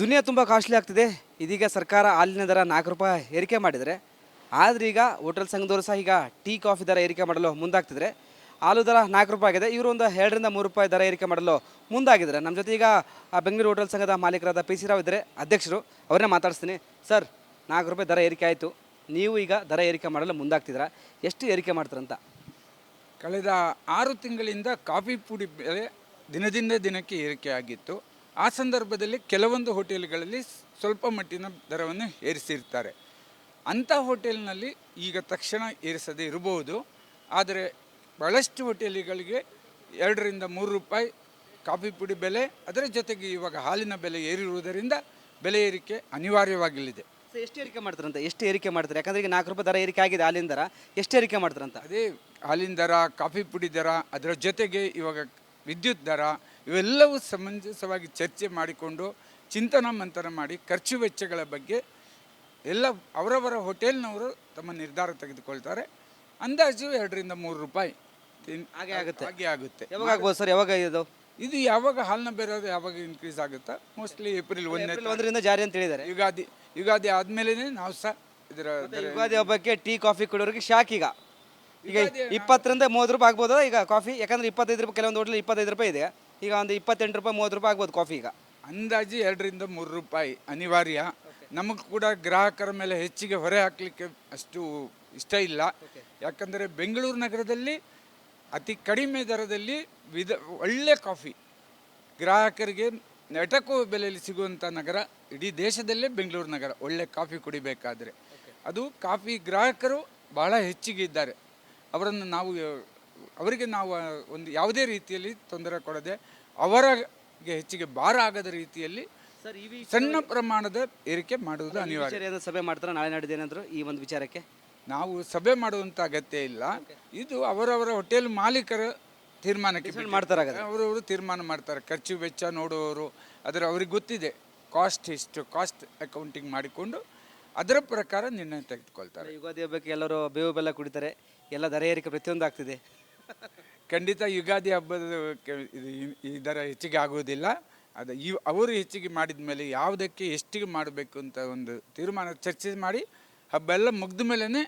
ದುನಿಯಾ ತುಂಬ ಕಾಸ್ಟ್ಲಿ ಆಗ್ತಿದೆ. ಇದೀಗ ಸರ್ಕಾರ ಹಾಲಿನ ದರ ನಾಲ್ಕು ರೂಪಾಯಿ ಏರಿಕೆ ಮಾಡಿದರೆ, ಆದರೆ ಈಗ ಹೋಟೆಲ್ ಸಂಘದವರು ಸಹ ಈಗ ಟೀ ಕಾಫಿ ದರ ಏರಿಕೆ ಮಾಡಲು ಮುಂದಾಗ್ತಿದ್ರೆ, ಹಾಲು ದರ ನಾಲ್ಕು ರೂಪಾಯಿ ಆಗಿದೆ. ಇವರು ಒಂದು ಎರಡರಿಂದ ಮೂರು ರೂಪಾಯಿ ದರ ಏರಿಕೆ ಮಾಡಲು ಮುಂದಾಗಿದ್ದಾರೆ. ನಮ್ಮ ಜೊತೆ ಈಗ ಬೆಂಗಳೂರು ಹೋಟೆಲ್ ಸಂಘದ ಮಾಲೀಕರಾದ ಪಿ ಸಿ ರಾವ್ ಇದ್ದರೆ. ಅಧ್ಯಕ್ಷರು, ಅವ್ರನ್ನೇ ಮಾತಾಡಿಸ್ತೀನಿ. ಸರ್, ನಾಲ್ಕು ರೂಪಾಯಿ ದರ ಏರಿಕೆ ಆಯಿತು. ನೀವು ಈಗ ದರ ಏರಿಕೆ ಮಾಡಲು ಮುಂದಾಗ್ತಿದ್ದೀರಾ? ಎಷ್ಟು ಏರಿಕೆ ಮಾಡ್ತಾರಂತ? ಕಳೆದ ಆರು ತಿಂಗಳಿಂದ ಕಾಫಿ ಪುಡಿ ಬೆಲೆ ದಿನದಿಂದ ದಿನಕ್ಕೆ ಏರಿಕೆ ಆಗಿತ್ತು. ಆ ಸಂದರ್ಭದಲ್ಲಿ ಕೆಲವೊಂದು ಹೋಟೆಲ್ಗಳಲ್ಲಿ ಸ್ವಲ್ಪ ಮಟ್ಟಿನ ದರವನ್ನು ಏರಿಸಿರ್ತಾರೆ. ಅಂಥ ಹೋಟೆಲ್ನಲ್ಲಿ ಈಗ ತಕ್ಷಣ ಏರಿಸದೇ ಇರಬಹುದು. ಆದರೆ ಬಹಳಷ್ಟು ಹೋಟೆಲ್ಗಳಿಗೆ ಎರಡರಿಂದ ಮೂರು ರೂಪಾಯಿ ಕಾಫಿ ಪುಡಿ ಬೆಲೆ ಅದರ ಜೊತೆಗೆ ಇವಾಗ ಹಾಲಿನ ಬೆಲೆ ಏರಿರುವುದರಿಂದ ಬೆಲೆ ಏರಿಕೆ ಅನಿವಾರ್ಯವಾಗಲಿದೆ ಸೊ ಎಷ್ಟು ಏರಿಕೆ ಮಾಡ್ತಾರಂತ? ಎಷ್ಟು ಏರಿಕೆ ಮಾಡ್ತಾರೆ? ಯಾಕಂದ್ರೆ ಈಗ ನಾಲ್ಕು ರೂಪಾಯಿ ದರ ಏರಿಕೆ ಆಗಿದೆ ಹಾಲಿನ ದರ. ಎಷ್ಟು ಏರಿಕೆ ಮಾಡ್ತಾರಂತ? ಅದೇ ಹಾಲಿನ ದರ ಕಾಫಿ ಪುಡಿ ದರ ಅದರ ಜೊತೆಗೆ ಇವಾಗ ವಿದ್ಯುತ್ ದರ ಇವೆಲ್ಲವೂ ಸಮಂಜಸವಾಗಿ ಚರ್ಚೆ ಮಾಡಿಕೊಂಡು ಚಿಂತನ ಮಂಥನ ಮಾಡಿ ಖರ್ಚು ವೆಚ್ಚಗಳ ಬಗ್ಗೆ ಎಲ್ಲ ಅವರವರ ಹೋಟೆಲ್ನವರು ತಮ್ಮ ನಿರ್ಧಾರ ತೆಗೆದುಕೊಳ್ತಾರೆ. ಅಂದಾಜು ಎರಡರಿಂದ ಮೂರು ರೂಪಾಯಿ. ಹಾಗೆ ಆಗುತ್ತೆ. ಹಾಗೆ ಆಗುತ್ತೆ. ಯಾವಾಗ ಆಗ್ಬೋದು ಸರ್? ಯಾವಾಗ ಇದು? ಇದು ಯಾವಾಗ ಹಾಲ್ನ ಬೆಲೆ ಯಾವಾಗ ಇನ್ಕ್ರೀಸ್ ಆಗುತ್ತಾ? ಮೋಸ್ಟ್ಲಿ ಏಪ್ರಿಲ್ ಒಂದನೇ ಏಪ್ರಿಲ್ ಒಂದರಿಂದ ಜಾರಿ ಅಂತ ಹೇಳಿದ್ದಾರೆ. ಯುಗಾದಿ ಯುಗಾದಿ ಆದಮೇಲೆ ನಾವು ಸಹ ಇದರ ಯುಗಾದಿ ಹಬ್ಬಕ್ಕೆ ಟೀ ಕಾಫಿ ಕೊಡೋರಿಗೆ ಶಾಕ್ ಈಗ. ಈಗ ಇಪ್ಪತ್ತರಿಂದ ಮೂವತ್ತು ರೂಪಾಯಿ ಆಗ್ಬೋದಾ? ಈಗ ಕಾಫಿ ಯಾಕಂದ್ರೆ ಇಪ್ಪತ್ತೈದು ರೂಪಾಯಿ ಕೆಲವೊಂದು ಹೋಟ್ಲಲ್ಲಿ ಇಪ್ಪತ್ತೈದು ರೂಪಾಯಿ ಇದೆ. ಈಗ ಒಂದು ಇಪ್ಪತ್ತೆಂಟು ರೂಪಾಯಿ ಮೂವತ್ತು ರೂಪಾಯಿ ಆಗ್ಬೋದು ಕಾಫಿ ಈಗ. ಅಂದಾಜು ಎರಡರಿಂದ ಮೂರು ರೂಪಾಯಿ ಅನಿವಾರ್ಯ. ನಮಗೆ ಕೂಡ ಗ್ರಾಹಕರ ಮೇಲೆ ಹೆಚ್ಚಿಗೆ ಹೊರೆ ಹಾಕಲಿಕ್ಕೆ ಅಷ್ಟು ಇಷ್ಟ ಇಲ್ಲ. ಯಾಕಂದರೆ ಬೆಂಗಳೂರು ನಗರದಲ್ಲಿ ಅತಿ ಕಡಿಮೆ ದರದಲ್ಲಿ ವಿಧ ಒಳ್ಳೆ ಕಾಫಿ ಗ್ರಾಹಕರಿಗೆ ನೆಟಕು ಬೆಲೆಯಲ್ಲಿ ಸಿಗುವಂಥ ನಗರ ಇಡೀ ದೇಶದಲ್ಲೇ ಬೆಂಗಳೂರು ನಗರ. ಒಳ್ಳೆ ಕಾಫಿ ಕುಡಿಬೇಕಾದ್ರೆ. ಅದು ಕಾಫಿ ಗ್ರಾಹಕರು ಬಹಳ ಹೆಚ್ಚಿಗೆ ಇದ್ದಾರೆ. ಅವರನ್ನು ನಾವು ಅವರಿಗೆ ನಾವು ಒಂದು ಯಾವುದೇ ರೀತಿಯಲ್ಲಿ ತೊಂದರೆ ಕೊಡದೆ ಅವರಿಗೆ ಹೆಚ್ಚಿಗೆ ಭಾರ ಆಗದ ರೀತಿಯಲ್ಲಿ ಸರ್ ಈ ಸಣ್ಣ ಪ್ರಮಾಣದ ಏರಿಕೆ ಮಾಡುವುದು ಅನಿವಾರ್ಯ. ವಿಚಾರ ಸಭೆ ಮಾಡ್ತಾರೆ? ನಾಳೆ ನಡೆದೇನಾದರೂ ಏನಾದ್ರು ಈ ಒಂದು ವಿಚಾರಕ್ಕೆ? ನಾವು ಸಭೆ ಮಾಡುವಂಥ ಅಗತ್ಯ ಇಲ್ಲ. ಇದು ಅವರವರ ಹೋಟೆಲ್ ಮಾಲೀಕರ ತೀರ್ಮಾನಕ್ಕೆ. ಮಾಡ್ತಾರೆ. ಅವರವರು ತೀರ್ಮಾನ ಮಾಡ್ತಾರೆ. ಖರ್ಚು ವೆಚ್ಚ ನೋಡುವವರು ಅದರ ಅವ್ರಿಗೆ ಗೊತ್ತಿದೆ. ಕಾಸ್ಟ್ ಎಷ್ಟು ಕಾಸ್ಟ್ ಅಕೌಂಟಿಂಗ್ ಮಾಡಿಕೊಂಡು ಅದರ ಪ್ರಕಾರ ನಿರ್ಣಯ ತೆಗೆದುಕೊಳ್ತಾರೆ. ಯುಗಾದಿ ಹಬ್ಬಕ್ಕೆ ಎಲ್ಲರೂ ಬೇವು ಬೆಲ್ಲ ಕುಡಿತಾರೆ ಎಲ್ಲ ದರ ಏರಿಕೆ ಪ್ರತಿಯೊಂದು ಆಗ್ತಿದೆ. ಖಂಡಿತ ಯುಗಾದಿ ಹಬ್ಬದ ಕೆ- ಇದು ಈ- ಈ ದರ ಹೆಚ್ಚಿಗೆ ಆಗುವುದಿಲ್ಲ. ಅದು ಈ ಅವರು ಹೆಚ್ಚಿಗೆ ಮಾಡಿದ ಮೇಲೆ ಯಾವುದಕ್ಕೆ ಎಷ್ಟಿಗೆ ಮಾಡಬೇಕು ಅಂತ ಒಂದು ತೀರ್ಮಾನ ಚರ್ಚೆ ಮಾಡಿ ಹಬ್ಬ ಎಲ್ಲ ಮುಗ್ದ ಮೇಲೇ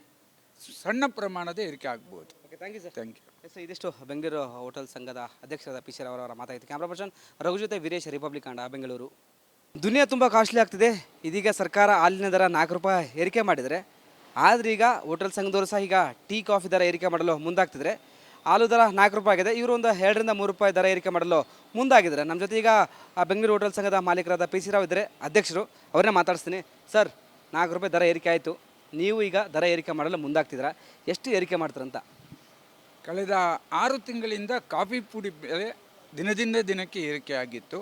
ಸಣ್ಣ ಪ್ರಮಾಣದ ಏರಿಕೆ ಆಗ್ಬೋದು. Okay thank you sir thank you yes ಇದಿಷ್ಟು ಬೆಂಗಳೂರು ಹೋಟೆಲ್ ಸಂಘದ ಅಧ್ಯಕ್ಷರಾದ ಪಿ ಸಿ ಅವರ ಮಾತಾಗಿತ್ತು ಕ್ಯಾಮ್ರಾ ಪರ್ಸನ್ ರಘು ಜೊತೆ ವೀರೇಶ್ ರಿಪಬ್ಲಿಕ್ ಆಂಡ ಬೆಂಗಳೂರು ದುನಿಯಾ ತುಂಬ ಕಾಸ್ಟ್ಲಿ ಆಗ್ತಿದೆ. ಇದೀಗ ಸರ್ಕಾರ ಹಾಲಿನ ದರ ನಾಲ್ಕು ರೂಪಾಯಿ ಏರಿಕೆ ಮಾಡಿದರೆ, ಆದರೆ ಈಗ ಹೋಟೆಲ್ ಸಂಘದವರು ಸಹ ಈಗ ಟೀ, ಕಾಫಿ ದರ ಏರಿಕೆ ಮಾಡಲು ಮುಂದಾಗ್ತಿದ್ರೆ, ಹಾಲು ದರ ನಾಲ್ಕು ರೂಪಾಯಿ ಆಗಿದೆ. ಇವರು ಒಂದು ಎರಡರಿಂದ ಮೂರು ರೂಪಾಯಿ ದರ ಏರಿಕೆ ಮಾಡಲು ಮುಂದಾಗಿದ್ದಾರೆ. ನಮ್ಮ ಜೊತೆ ಈಗ ಬೆಂಗಳೂರು ಹೋಟೆಲ್ ಸಂಘದ ಮಾಲೀಕರಾದ ಪಿ ಸಿ ರಾವ್ ಇದ್ದರೆ. ಅಧ್ಯಕ್ಷರು, ಅವ್ರನ್ನೇ ಮಾತಾಡಿಸ್ತೀನಿ. ಸರ್, ನಾಲ್ಕು ರೂಪಾಯಿ ದರ ಏರಿಕೆ ಆಯಿತು. ನೀವು ಈಗ ದರ ಏರಿಕೆ ಮಾಡಲು ಮುಂದಾಗ್ತಿದ್ದೀರಾ? ಎಷ್ಟು ಏರಿಕೆ ಮಾಡ್ತಾರಂತ ಕಳೆದ ಆರು ತಿಂಗಳಿಂದ ಕಾಫಿ ಪುಡಿ ಬೆಲೆ ದಿನದಿಂದ ದಿನಕ್ಕೆ ಏರಿಕೆ ಆಗಿತ್ತು.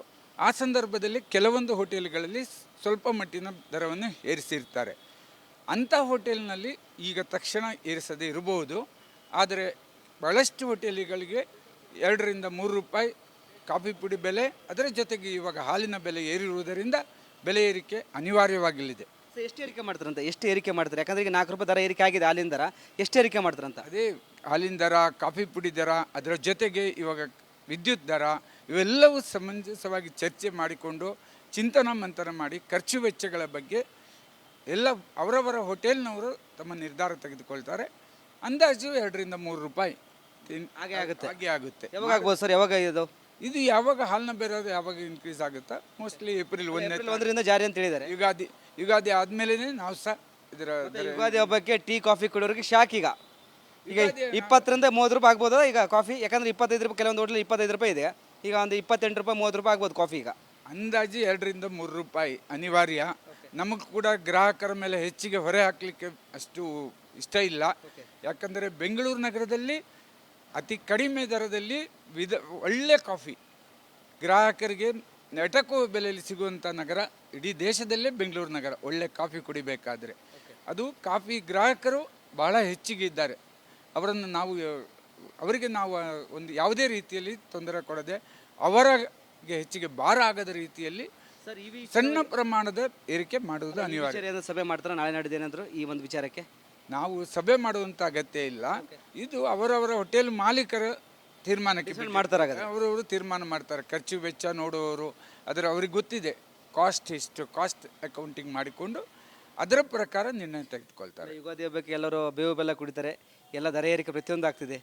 ಆ ಸಂದರ್ಭದಲ್ಲಿ ಕೆಲವೊಂದು ಹೋಟೆಲ್ಗಳಲ್ಲಿ ಸ್ವಲ್ಪ ಮಟ್ಟಿನ ದರವನ್ನು ಏರಿಸಿರ್ತಾರೆ. ಅಂಥ ಹೋಟೆಲ್ನಲ್ಲಿ ಈಗ ತಕ್ಷಣ ಏರಿಸದೇ ಇರಬಹುದು. ಆದರೆ ಬಹಳಷ್ಟು ಹೋಟೆಲ್ಗಳಿಗೆ ಎರಡರಿಂದ ಮೂರು ರೂಪಾಯಿ ಕಾಫಿ ಪುಡಿ ಬೆಲೆ ಅದರ ಜೊತೆಗೆ ಇವಾಗ ಹಾಲಿನ ಬೆಲೆ ಏರಿರುವುದರಿಂದ ಬೆಲೆ ಏರಿಕೆ ಅನಿವಾರ್ಯವಾಗಲಿದೆ ಸೊ ಎಷ್ಟು ಏರಿಕೆ ಮಾಡ್ತಾರಂತ? ಎಷ್ಟು ಏರಿಕೆ ಮಾಡ್ತಾರೆ? ಯಾಕಂದ್ರೆ ಈಗ ನಾಲ್ಕು ರೂಪಾಯಿ ದರ ಏರಿಕೆ ಆಗಿದೆ ಹಾಲಿನ ದರ. ಎಷ್ಟು ಏರಿಕೆ ಮಾಡ್ತಾರಂತ? ಅದೇ ಹಾಲಿನ ದರ ಕಾಫಿ ಪುಡಿ ದರ ಅದರ ಜೊತೆಗೆ ಇವಾಗ ವಿದ್ಯುತ್ ದರ ಇವೆಲ್ಲವೂ ಸಮಂಜಸವಾಗಿ ಚರ್ಚೆ ಮಾಡಿಕೊಂಡು ಚಿಂತನ ಮಂಥನ ಮಾಡಿ ಖರ್ಚು ವೆಚ್ಚಗಳ ಬಗ್ಗೆ ಎಲ್ಲ ಅವರವರ ಹೋಟೆಲ್ನವರು ತಮ್ಮ ನಿರ್ಧಾರ ತೆಗೆದುಕೊಳ್ತಾರೆ. ಅಂದಾಜು ಎರಡರಿಂದ ಮೂರು ರೂಪಾಯಿ. ಹಾಗೆ ಆಗುತ್ತೆ. ಹಾಗೆ ಆಗುತ್ತೆ. ಯಾವಾಗ ಆಗ್ಬೋದು ಸರ್ ಯಾವಾಗ ಇದು? ಇದು ಯಾವಾಗ ಹಾಲ್ನ ಬೇರೆ ಯಾವಾಗ ಇನ್ಕ್ರೀಸ್ ಆಗುತ್ತಾ? ಮೋಸ್ಟ್ಲಿ ಏಪ್ರಿಲ್ ಒಂದನೇ ಒಂದರಿಂದ ಜಾರಿ ಅಂತ ಹೇಳಿದ್ದಾರೆ. ಯುಗಾದಿ ಯುಗಾದಿ ಆದ್ಮೇಲೆ ನಾವು ಸಹ ಇದರ ಯುಗಾದಿ ಹಬ್ಬಕ್ಕೆ ಟೀ ಕಾಫಿ ಕುಡಿಯೋರಿಗೆ ಶಾಕ್ ಈಗ. ಈಗ ಇಪ್ಪತ್ತರಿಂದ ಮೂವತ್ತು ರೂಪಾಯಿ ಆಗ್ಬೋದಾ ಈಗ ಕಾಫಿ? ಯಾಕಂದ್ರೆ ಇಪ್ಪತ್ತೈದು ರೂಪಾಯಿ ಕೆಲವೊಂದು ಹೋಟ್ಲಲ್ಲಿ ಇಪ್ಪತ್ತೈದು ರೂಪಾಯಿ ಇದೆ. ಈಗ ಒಂದು ಇಪ್ಪತ್ತೆಂಟು ರೂಪಾಯಿ ಮೂವತ್ತು ರೂಪಾಯಿ ಆಗ್ಬೋದು ಕಾಫಿ ಈಗ. ಅಂದಾಜು ಎರಡರಿಂದ ಮೂರು ರೂಪಾಯಿ ಅನಿವಾರ್ಯ. ನಮಗೆ ಕೂಡ ಗ್ರಾಹಕರ ಮೇಲೆ ಹೆಚ್ಚಿಗೆ ಹೊರೆ ಹಾಕಲಿಕ್ಕೆ ಅಷ್ಟು ಇಷ್ಟ ಇಲ್ಲ. ಯಾಕಂದರೆ ಬೆಂಗಳೂರು ನಗರದಲ್ಲಿ ಅತಿ ಕಡಿಮೆ ದರದಲ್ಲಿ ವಿಧ ಒಳ್ಳೆ ಕಾಫಿ ಗ್ರಾಹಕರಿಗೆ ನೆಟಕುವ ಬೆಲೆಯಲ್ಲಿ ಸಿಗುವಂಥ ನಗರ ಇಡೀ ದೇಶದಲ್ಲೇ ಬೆಂಗಳೂರು ನಗರ ಒಳ್ಳೆ ಕಾಫಿ ಕುಡಿಬೇಕಾದರೆ. ಅದು ಕಾಫಿ ಗ್ರಾಹಕರು ಬಹಳ ಹೆಚ್ಚಿಗೆ ಇದ್ದಾರೆ. ಅವರನ್ನು ನಾವು ಅವರಿಗೆ ನಾವು ಒಂದು ಯಾವುದೇ ರೀತಿಯಲ್ಲಿ ತೊಂದರೆ ಕೊಡದೆ ಅವರಿಗೆ ಹೆಚ್ಚಿಗೆ ಭಾರ ಆಗದ ರೀತಿಯಲ್ಲಿ ಸರ್ ಈ ಸಣ್ಣ ಪ್ರಮಾಣದ ಏರಿಕೆ ಮಾಡುವುದು ಅನಿವಾರ್ಯ. ವಿಚಾರ ಏನಾದ್ರು ಸಭೆ ಮಾಡ್ತಾರೆ? ನಾಳೆ ನಾಡಿದ್ದು ಏನಾದ್ರು ಈ ಒಂದು ವಿಚಾರಕ್ಕೆ? ನಾವು ಸಭೆ ಮಾಡುವಂಥ ಅಗತ್ಯ ಇಲ್ಲ. ಇದು ಅವರವರ ಹೋಟೆಲ್ ಮಾಲೀಕರ ತೀರ್ಮಾನಕ್ಕೆ ಬಿಟ್ಟಿದ್ದು. ಮಾಡ್ತಾರೆ ಹಾಗಾದ್ರೆ. ಅವರವರು ತೀರ್ಮಾನ ಮಾಡ್ತಾರೆ. ಖರ್ಚು ವೆಚ್ಚ ನೋಡುವವರು ಅದರ ಅವ್ರಿಗೆ ಗೊತ್ತಿದೆ. ಕಾಸ್ಟ್ ಎಷ್ಟು ಕಾಸ್ಟ್ ಅಕೌಂಟಿಂಗ್ ಮಾಡಿಕೊಂಡು ಅದರ ಪ್ರಕಾರ ನಿರ್ಣಯ ತೆಗೆದುಕೊಳ್ತಾರೆ. ಯುಗಾದಿ ಹಬ್ಬಕ್ಕೆ ಎಲ್ಲರೂ ಬೇವು ಬೆಲ್ಲ ಕುಡಿತಾರೆ. ಎಲ್ಲ ದರ ಏರಿಕೆ ಪ್ರತಿಯೊಂದು ಆಗ್ತಿದೆ.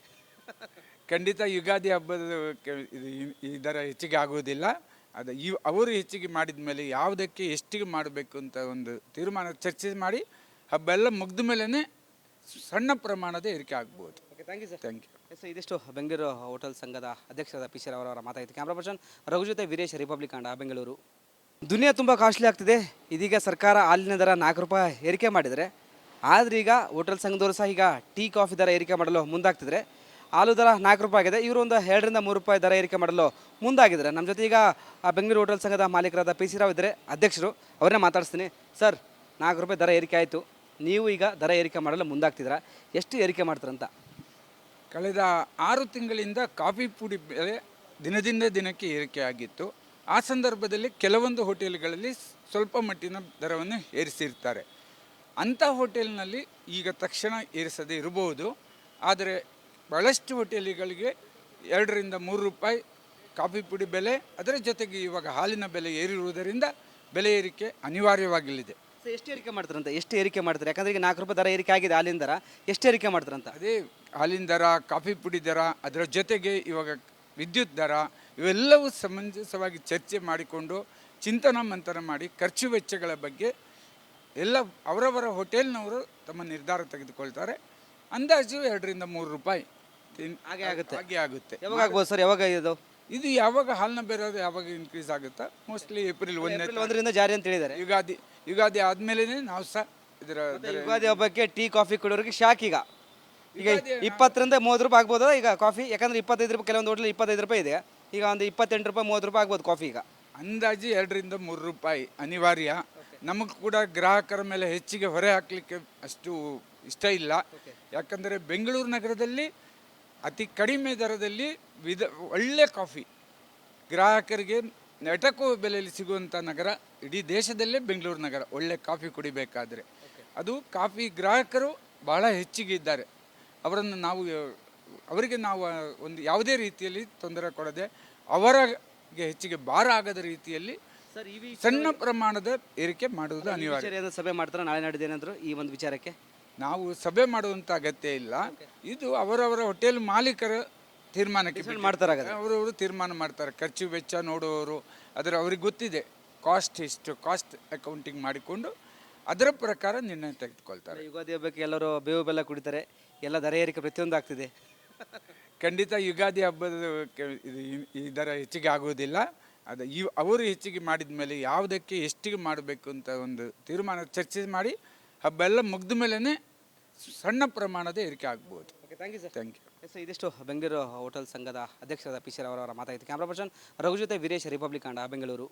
ಖಂಡಿತ ಯುಗಾದಿ ಹಬ್ಬದ ಕೆ- ಇದು ಈ- ಈ ದರ ಹೆಚ್ಚಿಗೆ ಆಗುವುದಿಲ್ಲ. ಅದು ಈ ಅವರು ಹೆಚ್ಚಿಗೆ ಮಾಡಿದ ಮೇಲೆ ಯಾವುದಕ್ಕೆ ಎಷ್ಟಿಗೆ ಮಾಡಬೇಕು ಅಂತ ಒಂದು ತೀರ್ಮಾನ ಚರ್ಚೆ ಮಾಡಿ ಹಬ್ಬ ಎಲ್ಲ ಮುಗಿದ ಮೇಲೇ ಸಣ್ಣ ಪ್ರಮಾಣದ ಏರಿಕೆ ಆಗ್ಬೋದು. Okay thank you sir thank you yes ಇದಿಷ್ಟು ಬೆಂಗಳೂರು ಹೋಟೆಲ್ ಸಂಘದ ಅಧ್ಯಕ್ಷರಾದ ಪಿ ಸಿ ಅವರ ಮಾತಾಯಿತು ಕ್ಯಾಮ್ರಾ ಪರ್ಸನ್ ರಘು ಜೊತೆ ವೀರೇಶ್ ರಿಪಬ್ಲಿಕ್ ಕಾಂಡ ಬೆಂಗಳೂರು. ದುನಿಯಾ ತುಂಬ ಕಾಸ್ಟ್ಲಿ ಆಗ್ತಿದೆ. ಇದೀಗ ಸರ್ಕಾರ ಹಾಲಿನ ದರ ನಾಲ್ಕು ರೂಪಾಯಿ ಏರಿಕೆ ಮಾಡಿದರೆ ಆದ್ರೆ ಈಗ ಹೋಟೆಲ್ ಸಂಘದವರು ಸಹ ಈಗ ಟೀ ಕಾಫಿ ದರ ಏರಿಕೆ ಮಾಡಲು ಮುಂದಾಗ್ತಿದ್ರೆ ಹಾಲು ದರ ನಾಲ್ಕು ರೂಪಾಯಿ ಆಗಿದೆ. ಇವರು ಒಂದು ಎರಡರಿಂದ ಮೂರು ರೂಪಾಯಿ ದರ ಏರಿಕೆ ಮಾಡಲು ಮುಂದಾಗಿದ್ದಾರೆ. ನಮ್ಮ ಜೊತೆ ಈಗ ಬೆಂಗಳೂರು ಹೋಟೆಲ್ ಸಂಘದ ಮಾಲೀಕರಾದ ಪಿ ಸಿ ರಾವ್ ಇದ್ದಾರೆ. ಅಧ್ಯಕ್ಷರು, ಅವರನ್ನೇ ಮಾತಾಡಿಸ್ತೀನಿ. ಸರ್, ನಾಲ್ಕು ರೂಪಾಯಿ ದರ ಏರಿಕೆ ಆಯಿತು. ನೀವು ಈಗ ದರ ಏರಿಕೆ ಮಾಡಲು ಮುಂದಾಗ್ತಿದ್ದೀರಾ? ಎಷ್ಟು ಏರಿಕೆ ಮಾಡ್ತಾರಂತ ಕಳೆದ ಆರು ತಿಂಗಳಿಂದ ಕಾಫಿ ಪುಡಿ ಬೆಲೆ ದಿನದಿಂದ ದಿನಕ್ಕೆ ಏರಿಕೆ ಆಗಿತ್ತು. ಆ ಸಂದರ್ಭದಲ್ಲಿ ಕೆಲವೊಂದು ಹೋಟೆಲ್ಗಳಲ್ಲಿ ಸ್ವಲ್ಪ ಮಟ್ಟಿನ ದರವನ್ನು ಏರಿಸಿರ್ತಾರೆ. ಅಂಥ ಹೋಟೆಲ್ನಲ್ಲಿ ಈಗ ತಕ್ಷಣ ಏರಿಸದೇ ಇರಬಹುದು. ಆದರೆ ಬಹಳಷ್ಟು ಹೋಟೆಲ್ಗಳಿಗೆ ಎರಡರಿಂದ ಮೂರು ರೂಪಾಯಿ ಕಾಫಿ ಪುಡಿ ಬೆಲೆ. ಅದರ ಜೊತೆಗೆ ಇವಾಗ ಹಾಲಿನ ಬೆಲೆ ಏರಿರುವುದರಿಂದ ಬೆಲೆ ಏರಿಕೆ ಅನಿವಾರ್ಯವಾಗಲಿದೆ ಸೊ ಎಷ್ಟು ಏರಿಕೆ ಮಾಡ್ತಾರಂತ? ಎಷ್ಟು ಏರಿಕೆ ಮಾಡ್ತಾರೆ? ಯಾಕಂದ್ರೆ ಈಗ ನಾಲ್ಕು ರೂಪಾಯಿ ದರ ಏರಿಕೆ ಆಗಿದೆ ಹಾಲಿನ ದರ. ಎಷ್ಟು ಏರಿಕೆ ಮಾಡ್ತಾರಂತ? ಅದೇ ಹಾಲಿನ ದರ ಕಾಫಿ ಪುಡಿ ದರ ಅದರ ಜೊತೆಗೆ ಇವಾಗ ವಿದ್ಯುತ್ ದರ ಇವೆಲ್ಲವೂ ಸಮಂಜಸವಾಗಿ ಚರ್ಚೆ ಮಾಡಿಕೊಂಡು ಚಿಂತನ ಮಂಥನ ಮಾಡಿ ಖರ್ಚು ವೆಚ್ಚಗಳ ಬಗ್ಗೆ ಎಲ್ಲ ಅವರವರ ಹೋಟೆಲ್ನವರು ತಮ್ಮ ನಿರ್ಧಾರ ತೆಗೆದುಕೊಳ್ತಾರೆ. ಅಂದಾಜು ಎರಡರಿಂದ ಮೂರು ರೂಪಾಯಿ. ಹಾಗೆ ಆಗುತ್ತೆ. ಹಾಗೆ ಆಗುತ್ತೆ. ಯಾವಾಗ ಆಗ್ಬೋದು ಸರ್? ಯಾವಾಗ ಇದು? ಇದು ಯಾವಾಗ ಹಾಲಿನ ಬೆಲೆ ಯಾವಾಗ ಇನ್ಕ್ರೀಸ್ ಆಗುತ್ತಾ? ಮೋಸ್ಟ್ಲಿ ಏಪ್ರಿಲ್ ಒಂದನೇ ಏಪ್ರಿಲ್ ಒಂದರಿಂದ ಜಾರಿ ಅಂತ ಹೇಳಿದ್ದಾರೆ. ಯುಗಾದಿ ಯುಗಾದಿ ಆದ್ಮೇಲೆ ನಾವು ಸಹ ಇದರ ಮತ್ತೆ ಯುಗಾದಿ ಹಬ್ಬಕ್ಕೆ ಟೀ ಕಾಫಿ ಕುಡಿಯೋರಿಗೆ ಶಾಕ್ ಈಗ. ಈಗ ಇಪ್ಪತ್ತರಿಂದ ಮೂವತ್ತು ರೂಪಾಯಿ ಆಗ್ಬೋದಾ? ಈಗ ಕಾಫಿ? ಯಾಕಂದ್ರೆ ಇಪ್ಪತ್ತೈದು ರೂಪಾಯಿ ಕೆಲವೊಂದು ಹೋಟ್ಲಲ್ಲಿ ಇಪ್ಪತ್ತೈದು ರೂಪಾಯಿ ಇದೆ. ಈಗ ಒಂದು ಇಪ್ಪತ್ತೆಂಟು ರೂಪಾಯಿ ಮೂವತ್ತು ರೂಪಾಯಿ ಆಗ್ಬೋದು ಕಾಫಿ ಈಗ. ಅಂದಾಜು ಎರಡರಿಂದ ಮೂರು ರೂಪಾಯಿ ಅನಿವಾರ್ಯ. ನಮಗೆ ಕೂಡ ಗ್ರಾಹಕರ ಮೇಲೆ ಹೆಚ್ಚಿಗೆ ಹೊರೆ ಹಾಕಲಿಕ್ಕೆ ಅಷ್ಟು ಇಷ್ಟ ಇಲ್ಲ. ಯಾಕಂದರೆ ಬೆಂಗಳೂರು ನಗರದಲ್ಲಿ ಅತಿ ಕಡಿಮೆ ದರದಲ್ಲಿ ವಿಧ ಒಳ್ಳೆ ಕಾಫಿ. ಗ್ರಾಹಕರಿಗೆ ನೆಟಕುವ ಬೆಲೆಯಲ್ಲಿ ಸಿಗುವಂಥ ನಗರ ಇಡೀ ದೇಶದಲ್ಲೇ ಬೆಂಗಳೂರು ನಗರ ಒಳ್ಳೆ ಕಾಫಿ ಕುಡಿಬೇಕಾದ್ರೆ. ಅದು ಕಾಫಿ ಗ್ರಾಹಕರು ಬಹಳ ಹೆಚ್ಚಿಗೆ ಇದ್ದಾರೆ. ಅವರನ್ನು ನಾವು ಅವರಿಗೆ ನಾವು ಒಂದು ಯಾವುದೇ ರೀತಿಯಲ್ಲಿ ತೊಂದರೆ ಕೊಡದೆ ಅವರಿಗೆ ಹೆಚ್ಚಿಗೆ ಭಾರ ಆಗದ ರೀತಿಯಲ್ಲಿ ಸಣ್ಣ ಪ್ರಮಾಣದ ಏರಿಕೆ ಮಾಡುವುದು ಅನಿವಾರ್ಯ. ಸಭೆ ಮಾಡ್ತಾರೆ? ನಾಳೆ ನಡೆದೇನಾದರೂ ಈ ಒಂದು ವಿಚಾರಕ್ಕೆ? ನಾವು ಸಭೆ ಮಾಡುವಂಥ ಅಗತ್ಯ ಇಲ್ಲ. ಇದು ಅವರವರ ಹೋಟೆಲ್ ಮಾಲೀಕರ ತೀರ್ಮಾನಕ್ಕೆ. ಮಾಡ್ತಾರೆ. ಅವರವರು ತೀರ್ಮಾನ ಮಾಡ್ತಾರೆ. ಖರ್ಚು ವೆಚ್ಚ ನೋಡುವವರು ಅದರ ಅವ್ರಿಗೆ ಗೊತ್ತಿದೆ. ಕಾಸ್ಟ್ ಎಷ್ಟು ಕಾಸ್ಟ್ ಅಕೌಂಟಿಂಗ್ ಮಾಡಿಕೊಂಡು ಅದರ ಪ್ರಕಾರ ನಿರ್ಣಯ ತೆಗೆದುಕೊಳ್ತಾರೆ. ಯುಗಾದಿ ಹಬ್ಬಕ್ಕೆ ಎಲ್ಲರೂ ಬೇವು ಬೆಲ್ಲ ಕುಡಿತಾರೆ. ಎಲ್ಲ ದರ ಏರಿಕೆ ಪ್ರತಿಯೊಂದು ಆಗ್ತಿದೆ. ಖಂಡಿತ ಯುಗಾದಿ ಹಬ್ಬದ ಇದು ಈ ದರ ಹೆಚ್ಚಿಗೆ ಆಗುವುದಿಲ್ಲ. ಅದು ಈ ಅವರು ಹೆಚ್ಚಿಗೆ ಮಾಡಿದ ಮೇಲೆ ಯಾವುದಕ್ಕೆ ಎಷ್ಟಿಗೆ ಮಾಡಬೇಕು ಅಂತ ಒಂದು ತೀರ್ಮಾನ ಚರ್ಚೆ ಮಾಡಿ ಹಬ್ಬ ಎಲ್ಲ ಮುಗಿದ ಮೇಲೇ ಸಣ್ಣ ಪ್ರಮಾಣದ ಏರಿಕೆ ಆಗ್ಬೋದು. Okay thank you sir thank you yes ಇದಿಷ್ಟು ಬೆಂಗಳೂರು ಹೋಟೆಲ್ ಸಂಘದ ಅಧ್ಯಕ್ಷರಾದ ಪಿ ಸಿ ಅವರ ಮಾತಾಯಿತು ಕ್ಯಾಮ್ರಾ ಪರ್ಸನ್ ರಘು ಜೊತೆ ವೀರೇಶ್ ರಿಪಬ್ಲಿಕ್ ಆಂಡ ಬೆಂಗಳೂರು